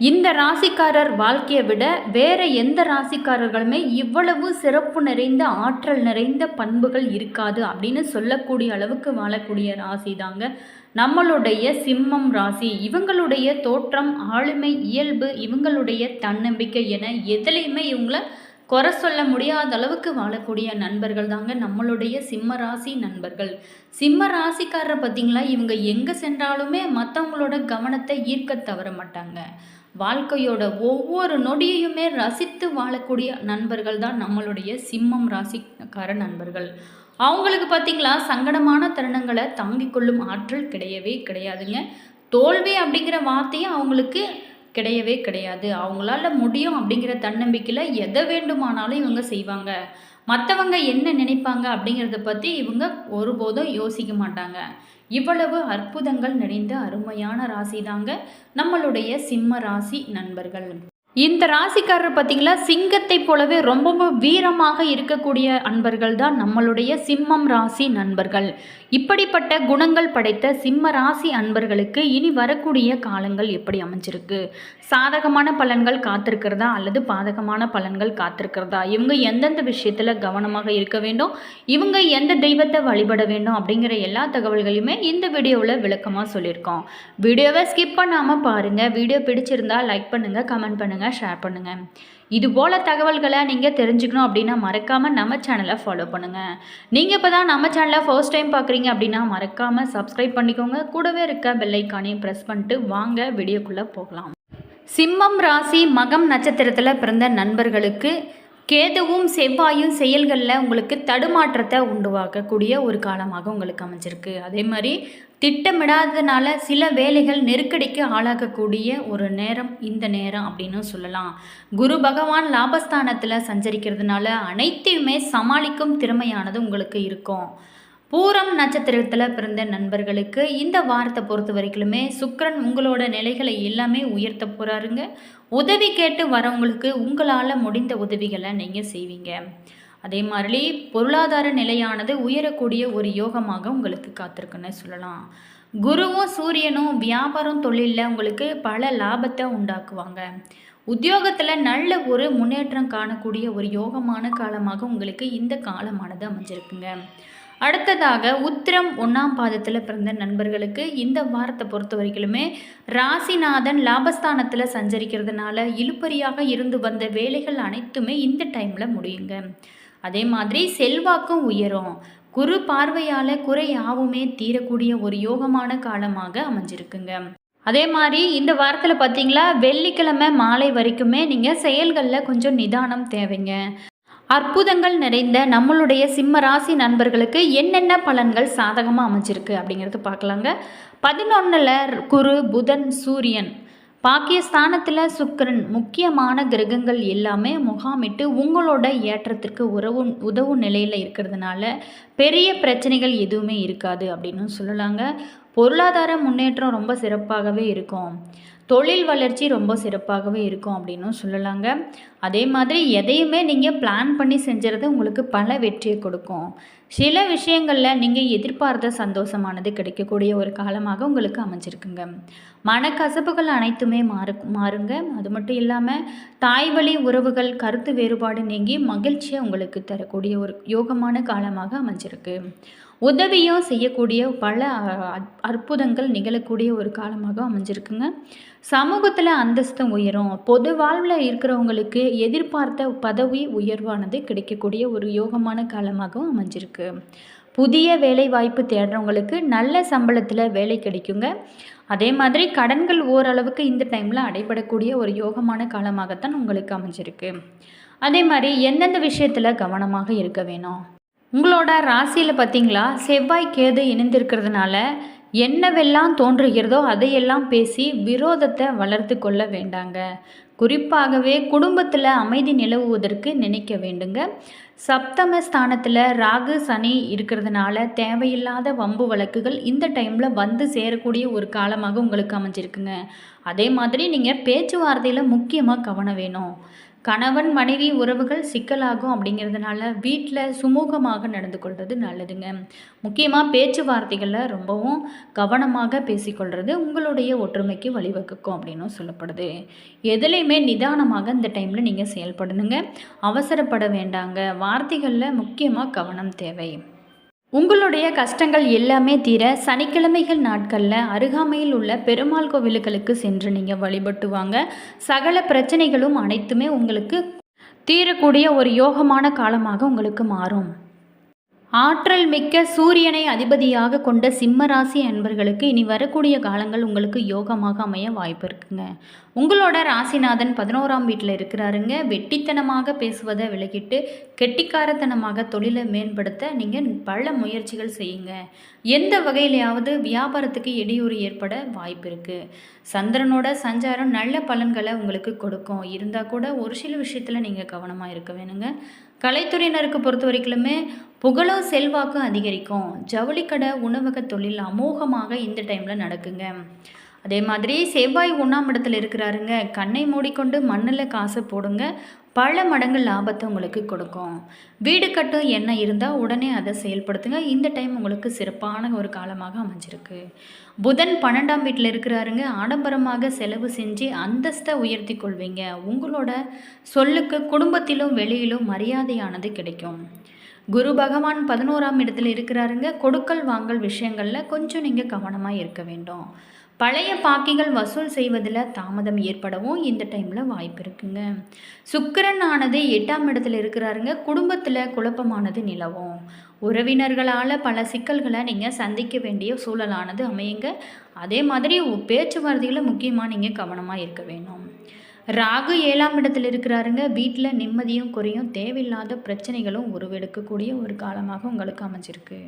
இந்த ராசிக்காரர் வாழ்க்கையை விட வேற எந்த ராசிக்காரர்களுமே இவ்வளவு சிறப்பு நிறைந்த ஆற்றல் நிறைந்த பண்புகள் இருக்காது அப்படின்னு சொல்லக்கூடிய அளவுக்கு வாழக்கூடிய ராசி தாங்க நம்மளுடைய சிம்மம் ராசி இவங்களுடைய தோற்றம் ஆளுமை இயல்பு இவங்களுடைய தன்னம்பிக்கை என எதுலேயுமே இவங்கள குறை சொல்ல முடியாத அளவுக்கு வாழக்கூடிய நண்பர்கள் தாங்க நம்மளுடைய சிம்ம ராசி நண்பர்கள். சிம்ம ராசிக்காரரை பார்த்தீங்களா இவங்க எங்கே சென்றாலுமே மற்றவங்களோட கவனத்தை ஈர்க்க தவற மாட்டாங்க. வாழ்க்கையோட ஒவ்வொரு நொடியையுமே ரசித்து வாழக்கூடிய நண்பர்கள் தான் நம்மளுடைய சிம்மம் ராசிக்கார நண்பர்கள். அவங்களுக்கு பார்த்தீங்களா சங்கடமான தருணங்களை தாங்கிக் கொள்ளும் ஆற்றல் கிடையவே கிடையாதுங்க. தோல்வி அப்படிங்கிற வார்த்தையும் அவங்களுக்கு கிடையவே கிடையாது. அவங்களால முடியும் அப்படிங்கிற தன்னம்பிக்கையில் எதை வேண்டுமானாலும் இவங்க செய்வாங்க. மற்றவங்க என்ன நினைப்பாங்க அப்படிங்கிறத பற்றி இவங்க ஒருபோதும் யோசிக்க மாட்டாங்க. இவ்வளவு அற்புதங்கள் நிறைந்த அருமையான ராசி தாங்க நம்மளுடைய சிம்ம ராசி நண்பர்கள். இந்த ராசிக்காரர் பார்த்தீங்களா சிங்கத்தை போலவே ரொம்பவும் வீரமாக இருக்கக்கூடிய அன்பர்கள் தான் நம்மளுடைய சிம்மம் ராசி நண்பர்கள். இப்படிப்பட்ட குணங்கள் படைத்த சிம்ம ராசி அன்பர்களுக்கு இனி வரக்கூடிய காலங்கள் எப்படி அமைஞ்சிருக்கு? சாதகமான பலன்கள் காத்திருக்கிறதா அல்லது பாதகமான பலன்கள் காத்திருக்கிறதா? இவங்க எந்தெந்த விஷயத்தில் கவனமாக இருக்க வேண்டும்? இவங்க எந்த தெய்வத்தை வழிபட வேண்டும்? அப்படிங்கிற எல்லா தகவல்களையுமே இந்த வீடியோவில் விளக்கமாக சொல்லியிருக்கோம். வீடியோவை ஸ்கிப் பண்ணாமல் பாருங்கள் வீடியோ பிடிச்சிருந்தா லைக் பண்ணுங்கள் கமெண்ட் பண்ணுங்கள் ஷேர் பண்ணுங்கள் இதுபோல் தகவல்களை நீங்கள் தெரிஞ்சுக்கணும் அப்படின்னா மறக்காமல் நம்ம சேனலை ஃபாலோ பண்ணுங்கள் நீங்கள் இப்போ தான் நம்ம சேனலை ஃபர்ஸ்ட் டைம் பார்க்குறீங்க அப்படின்னா மறக்காமல் சப்ஸ்கிரைப் பண்ணிக்கோங்க. கூடவே இருக்க பெல்லைக்கானையும் ப்ரெஸ் பண்ணிட்டு வாங்க வீடியோக்குள்ளே போகலாம். சிம்மம் ராசி மகம் நட்சத்திரத்தில் பிறந்த நண்பர்களுக்கு கேதுவும் செவ்வாயும் செயல்களில் உங்களுக்கு தடுமாற்றத்தை உண்டுவாக்கக்கூடிய ஒரு காலமாக உங்களுக்கு அமைஞ்சிருக்கு. அதே மாதிரி திட்டமிடாததுனால சில வேலைகள் நெருக்கடிக்கு ஆளாகக்கூடிய ஒரு நேரம் இந்த நேரம் அப்படின்னு சொல்லலாம். குரு பகவான் லாபஸ்தானத்தில் சஞ்சரிக்கிறதுனால அனைத்தையுமே சமாளிக்கும் திறமையானது உங்களுக்கு இருக்கும். பூரம் நட்சத்திரத்தில் பிறந்த நண்பர்களுக்கு இந்த வாரத்தை பொறுத்த வரைக்குமே சுக்கரன் உங்களோட நிலைகளை எல்லாமே உயர்த்த போகிறாருங்க உதவி கேட்டு வரவங்களுக்கு உங்களால் முடிந்த உதவிகளை நீங்கள் செய்வீங்க. அதே மாதிரி பொருளாதார நிலையானது உயரக்கூடிய ஒரு யோகமாக உங்களுக்கு காத்திருக்குன்னு சொல்லலாம். குருவும் சூரியனும் வியாபாரம் தொழிலில் உங்களுக்கு பல லாபத்தை உண்டாக்குவாங்க. உத்தியோகத்தில் நல்ல ஒரு முன்னேற்றம் காணக்கூடிய ஒரு யோகமான காலமாக உங்களுக்கு இந்த காலமானது அமைஞ்சிருக்குங்க. அடுத்ததாக உத்திரம் ஒன்றாம் பாதத்தில் பிறந்த நண்பர்களுக்கு இந்த வாரத்தை பொறுத்த வரைக்குமே ராசிநாதன் லாபஸ்தானத்தில் சஞ்சரிக்கிறதுனால இழுப்பறியாக இருந்து வந்த வேலைகள் அனைத்துமே இந்த டைமில் முடியுங்க. அதே மாதிரி செல்வாக்கும் உயரும். குரு பார்வையால் குறை யாவுமே தீரக்கூடிய ஒரு யோகமான காலமாக அமைஞ்சிருக்குங்க. அதே மாதிரி இந்த வாரத்தில் பார்த்தீங்களா வெள்ளிக்கிழமை மாலை வரைக்குமே நீங்கள் செயல்களில் கொஞ்சம் நிதானம் தேவைங்க. அற்புதங்கள் நிறைந்த நம்மளுடைய சிம்ம ராசி நண்பர்களுக்கு என்னென்ன பலன்கள் சாதகமாக அமைஞ்சிருக்கு அப்படிங்கிறது பார்க்கலாங்க. பதினொன்றில் குரு புதன் சூரியன். பாக்கியஸ்தானத்தில் சுக்கரன். முக்கியமான கிரகங்கள் எல்லாமே முகாமிட்டு உங்களோட ஏற்றத்திற்கு உறவு உதவும் நிலையில் இருக்கிறதுனால பெரிய பிரச்சனைகள் எதுவுமே இருக்காது அப்படின்னு சொல்லலாங்க. பொருளாதார முன்னேற்றம் ரொம்ப சிறப்பாகவே இருக்கும். தொழில் வளர்ச்சி ரொம்ப சிறப்பாகவே இருக்கும் அப்படின்னும் சொல்லலாங்க. அதே மாதிரி எதையுமே நீங்கள் பிளான் பண்ணி செஞ்சுறது உங்களுக்கு பல வெற்றியை கொடுக்கும். சில விஷயங்களில் நீங்கள் எதிர்பார்த்த சந்தோஷமானது கிடைக்கக்கூடிய ஒரு காலமாக உங்களுக்கு அமைஞ்சிருக்குங்க. மனக்கசப்புகள் அனைத்துமே மாறு மாறுங்க. அது மட்டும் இல்லாமல் தாய் வழி உறவுகள் கருத்து வேறுபாடு நீங்கி மகிழ்ச்சியை உங்களுக்கு தரக்கூடிய ஒரு யோகமான காலமாக அமைஞ்சிருக்கு. உதவியும் செய்யக்கூடிய பல அற்புதங்கள் நிகழக்கூடிய ஒரு காலமாக அமைஞ்சிருக்குங்க. சமூகத்தில் அந்தஸ்து உயரும். பொது வாழ்வில் இருக்கிறவங்களுக்கு எதிர்பார்த்த பதவி உயர்வானது கிடைக்கக்கூடிய ஒரு யோகமான காலமாகவும் அமைஞ்சிருக்கு. புதிய வேலை வாய்ப்பு தேடுறவங்களுக்கு நல்ல சம்பளத்தில் வேலை கிடைக்குங்க. அதே மாதிரி கடன்கள் ஓரளவுக்கு இந்த டைமில் அடைபடக்கூடிய ஒரு யோகமான காலமாகத்தான் உங்களுக்கு அமைஞ்சிருக்கு. அதே மாதிரி எந்தெந்த விஷயத்தில் கவனமாக இருக்க வேணும்? உங்களோட ராசியில் பார்த்தீங்களா செவ்வாய் கேது இணைந்திருக்கிறதுனால என்னவெல்லாம் தோன்றுகிறதோ அதையெல்லாம் பேசி விரோதத்தை வளர்த்து கொள்ள வேண்டாங்க. குறிப்பாகவே குடும்பத்தில் அமைதி நிலவுவதற்கு நினைக்க வேண்டுங்க. சப்தம ஸ்தானத்தில் ராகு சனி இருக்கிறதுனால தேவையில்லாத வம்பு வழக்குகள் இந்த டைமில் வந்து சேரக்கூடிய ஒரு காலமாக உங்களுக்கு அமைஞ்சிருக்குங்க. அதே மாதிரி நீங்கள் பேச்சுவார்த்தையில் முக்கியமாக கவனம் வேணும். கணவன் மனைவி உறவுகள் சிக்கலாகும் அப்படிங்கிறதுனால வீட்டில் சுமூகமாக நடந்து கொள்வது நல்லதுங்க. முக்கியமாக பேச்சுவார்த்தைகளில் ரொம்பவும் கவனமாக பேசிக்கொள்வது உங்களுடைய ஒற்றுமைக்கு வழிவகுக்கும் அப்படின்னும் சொல்லப்படுது. எதுலேயுமே நிதானமாக இந்த டைமில் நீங்கள் செயல்படணுங்க. அவசரப்பட வேண்டாங்க. வா வார்த்தைகளில் முக்கியமாக கவனம் தேவை. உங்களுடைய கஷ்டங்கள் எல்லாமே தீர சனிக்கிழமைகள் நாட்களில் அருகாமையில் உள்ள பெருமாள் கோவிலுகளுக்கு சென்று நீங்கள் வழிபட்டு வாங்க. சகல பிரச்சனைகளும் அனைத்துமே உங்களுக்கு தீரக்கூடிய ஒரு யோகமான காலமாக உங்களுக்கு மாறும். ஆற்றல் மிக்க சூரியனை அதிபதியாக கொண்ட சிம்ம ராசி அன்பர்களுக்கு இனி வரக்கூடிய காலங்கள் உங்களுக்கு யோகமாக அமைய வாய்ப்பு இருக்குங்க. உங்களோட ராசிநாதன் பதினோராம் வீட்டில் இருக்கிறாருங்க. வெட்டித்தனமாக பேசுவதை விலகிட்டு கெட்டிக்காரத்தனமாக தொழிலை மேம்படுத்த நீங்கள் பல முயற்சிகள் செய்யுங்க. எந்த வகையிலையாவது வியாபாரத்துக்கு இடையூறு ஏற்பட வாய்ப்பு இருக்குது சந்திரனோட சஞ்சாரம் நல்ல பலன்களை உங்களுக்கு கொடுக்கும். இருந்தால் கூட ஒரு சில விஷயத்தில் நீங்கள் கவனமாக இருக்க வேணுங்க. கலைத்துறையினருக்கு பொறுத்த வரைக்குமே புகழும் செல்வாக்கும் அதிகரிக்கும். ஜவுளிக்கடை உணவக தொழில் அமோகமாக இந்த டைமில் நடக்குங்க. அதே மாதிரி செவ்வாய் ஒன்றாம் இடத்துல இருக்கிறாருங்க. கண்ணை மூடிக்கொண்டு மண்ணில் காசு போடுங்க. பல மடங்கு லாபத்தை உங்களுக்கு கொடுக்கும். வீடு கட்டும் எண்ணம் இருந்தால் உடனே அதை செயல்படுத்துங்க. இந்த டைம் உங்களுக்கு சிறப்பான ஒரு காலமாக அமைஞ்சிருக்கு. புதன் பன்னெண்டாம் வீட்டில் இருக்கிறாருங்க. ஆடம்பரமாக செலவு செஞ்சு அந்தஸ்தை உயர்த்தி கொள்வீங்க. உங்களோட சொல்லுக்கு குடும்பத்திலும் வெளியிலும் மரியாதையானது கிடைக்கும். குரு பகவான் பதினோராம் இடத்துல இருக்கிறாருங்க. கொடுக்கல் வாங்கல் விஷயங்களில் கொஞ்சம் நீங்கள் கவனமாக இருக்க வேண்டும். பழைய பாக்கிகள் வசூல் செய்வதில் தாமதம் ஏற்படவும் இந்த டைமில் வாய்ப்பு இருக்குங்க. சுக்கிரன் ஆனது எட்டாம் இடத்துல இருக்கிறாருங்க. குடும்பத்தில் குழப்பமானது நிலவும். உறவினர்களால் பல சிக்கல்களை நீங்கள் சந்திக்க வேண்டிய சூழலானது அமையுங்க. அதே மாதிரி பேச்சுவார்த்தைகளை முக்கியமாக நீங்கள் கவனமாக இருக்க வேணும். ராகு ஏழாம் இடத்துல இருக்கிறாருங்க. வீட்டில் நிம்மதியும் குறையும். தேவையில்லாத பிரச்சனைகளும் உருவெடுக்கக்கூடிய ஒரு காலமாக உங்களுக்கு அமைஞ்சிருக்கு.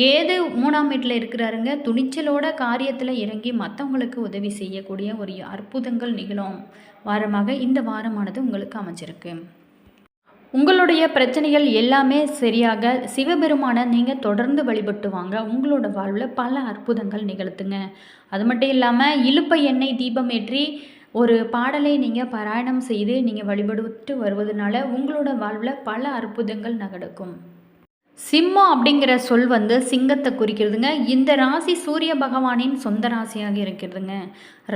கேது மூணாம் வீட்டில் இருக்கிறாருங்க. துணிச்சலோட காரியத்தில் இறங்கி மற்றவங்களுக்கு உதவி செய்யக்கூடிய ஒரு அற்புதங்கள் நிகழும் வாரமாக இந்த வாரமானது உங்களுக்கு அமைஞ்சிருக்கு. உங்களுடைய பிரச்சனைகள் எல்லாமே சரியாக சிவபெருமானை நீங்கள் தொடர்ந்து வழிபட்டு வாங்க. உங்களோட வாழ்வில் பல அற்புதங்கள் நிகழ்த்துங்க. அது மட்டும் இல்லாமல் இழுப்ப எண்ணெய் தீபம் ஏற்றி ஒரு பாடலை நீங்கள் பாராயணம் செய்து நீங்கள் வழிபடுவிட்டு வருவதனால உங்களோட வாழ்வில் பல அற்புதங்கள் நடக்கும் சிம்மம் அப்படிங்கிற சொல் வந்து சிங்கத்தை குறிக்கிறதுங்க. இந்த ராசி சூரிய பகவானின் சொந்த ராசியாக இருக்கிறதுங்க.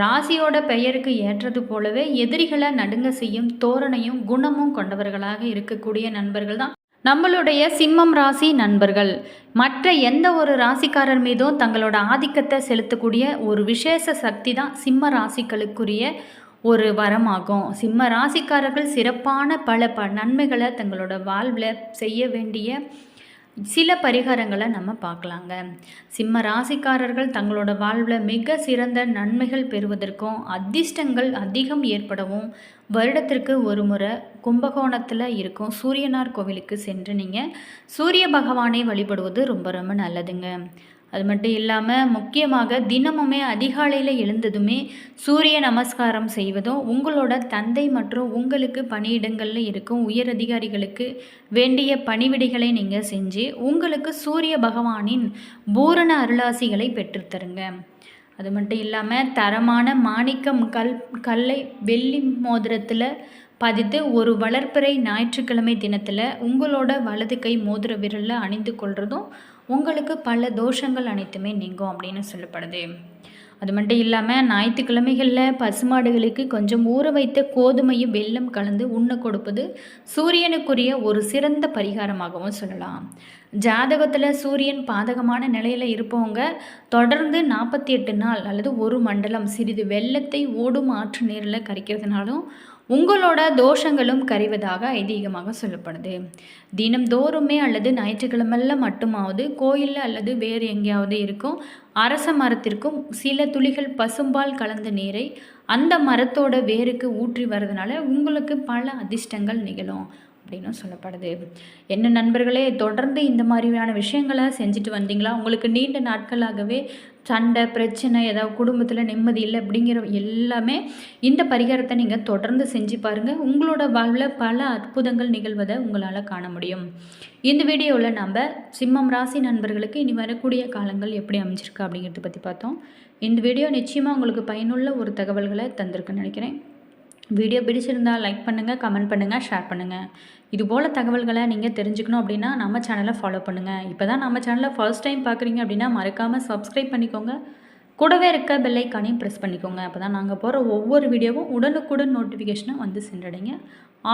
ராசியோட பெயருக்கு ஏற்றது போலவே எதிரிகளை நடுங்க செய்யும் தோரணையும் குணமும் கொண்டவர்களாக இருக்கக்கூடிய நண்பர்கள் தான் நம்மளுடைய சிம்மம் ராசி நண்பர்கள் மற்ற எந்த ஒரு ராசிக்காரர் மீதும் தங்களோட ஆதிக்கத்தை செலுத்தக்கூடிய ஒரு விசேஷ சக்தி தான் சிம்ம ராசிகளுக்குரிய ஒரு வரமாகும். சிம்ம ராசிக்காரர்கள் சிறப்பான பல ப நன்மைகளை தங்களோட வாழ்வில் செய்ய வேண்டிய சில பரிகாரங்களை நம்ம பார்க்கலாங்க. சிம்ம ராசிக்காரர்கள் தங்களோட வாழ்வில் மிக சிறந்த நன்மைகள் பெறுவதற்கும் அதிர்ஷ்டங்கள் அதிகம் ஏற்படவும் வருடத்திற்கு ஒரு முறை கும்பகோணத்தில் இருக்கும் சூரியனார் கோவிலுக்கு சென்று நீங்கள் சூரிய பகவானை வழிபடுவது ரொம்ப ரொம்ப நல்லதுங்க. அது மட்டும் இல்லாமல் முக்கியமாக தினமுமே அதிகாலையில் எழுந்ததுமே சூரிய நமஸ்காரம் செய்வதும் உங்களோட தந்தை மற்றும் உங்களுக்கு பணியிடங்களில் இருக்கும் உயர் அதிகாரிகளுக்கு வேண்டிய பணிவிடைகளை நீங்கள் செஞ்சு உங்களுக்கு சூரிய பகவானின் பூரண அருளாசிகளை பெற்றுத்தருங்க. அது மட்டும் இல்லாமல் தரமான மாணிக்கம் கல் கல்லை வெள்ளி மோதிரத்தில் பதித்து ஒரு வளர்ப்பிறை ஞாயிற்றுக்கிழமை தினத்தில் உங்களோட வலது கை மோதிர விரலில் அணிந்து கொள்வதும் உங்களுக்கு பல தோஷங்கள் அனைத்துமே நீங்கும் அப்படின்னு சொல்லப்படுது. அது மட்டும் இல்லாமல் ஞாயிற்றுக்கிழமைகளில் பசுமாடுகளுக்கு கொஞ்சம் ஊற வைத்த கோதுமையும் வெல்லம் கலந்து உண்ண கொடுப்பது சூரியனுக்குரிய ஒரு சிறந்த பரிகாரமாகவும் சொல்லலாம். ஜாதகத்தில் சூரியன் பாதகமான நிலையில் இருப்பவங்க தொடர்ந்து நாற்பத்தி எட்டு நாள் அல்லது ஒரு மண்டலம் சிறிது வெள்ளத்தை ஓடும் ஆற்று நீரில் கரைக்கிறதுனாலும் உங்களோட தோஷங்களும் கரைவதாக ஐதீகமாக சொல்லப்படுது. தினம்தோறுமே அல்லது ஞாயிற்றுக்கிழமையில் மட்டுமாவது கோயிலில் அல்லது வேறு எங்கேயாவது இருக்கும் அரச மரத்திற்கும் சில துளிகள் பசும்பால் கலந்த நீரை அந்த மரத்தோட வேருக்கு ஊற்றி வர்றதுனால உங்களுக்கு பல அதிர்ஷ்டங்கள் நிகழும் அப்படின்னு சொல்லப்படுது. என்ன நண்பர்களே தொடர்ந்து இந்த மாதிரியான விஷயங்களை செஞ்சுட்டு வந்தீங்களா? உங்களுக்கு நீண்ட நாட்களாகவே சண்டை பிரச்சனை ஏதாவது குடும்பத்தில் நிம்மதி இல்லை அப்படிங்கிற எல்லாமே இந்த பரிகாரத்தை நீங்கள் தொடர்ந்து செஞ்சு பாருங்கள் உங்களோட வாழ்வில் பல அற்புதங்கள் நிகழ்வதை உங்களால் காண முடியும். இந்த வீடியோவில் நம்ம சிம்மம் ராசி நண்பர்களுக்கு இனி வரக்கூடிய காலங்கள் எப்படி அமைஞ்சிருக்கு அப்படிங்கிறத பற்றி பார்த்தோம். இந்த வீடியோ நிச்சயமாக உங்களுக்கு பயனுள்ள ஒரு தகவல்களை தந்திருக்குன்னு நினைக்கிறேன். வீடியோ பிடிச்சிருந்தால் லைக் பண்ணுங்கள் கமெண்ட் பண்ணுங்கள் ஷேர் பண்ணுங்கள் இதுபோல் தகவல்களை நீங்கள் தெரிஞ்சுக்கணும் அப்படின்னா நம்ம சேனலை ஃபாலோ பண்ணுங்கள் இப்போ தான் நம்ம சேனலை ஃபர்ஸ்ட் டைம் பார்க்குறீங்க அப்படின்னா மறக்காமல் சப்ஸ்கிரைப் பண்ணிக்கோங்க. கூடவே இருக்க பெல்லைக்கானையும் ப்ரெஸ் பண்ணிக்கோங்க. அப்போ தான் நாங்கள் போகிற ஒவ்வொரு வீடியோவும் உடனுக்குடன் நோட்டிஃபிகேஷனை வந்து சென்றடைங்க.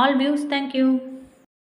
All views thank you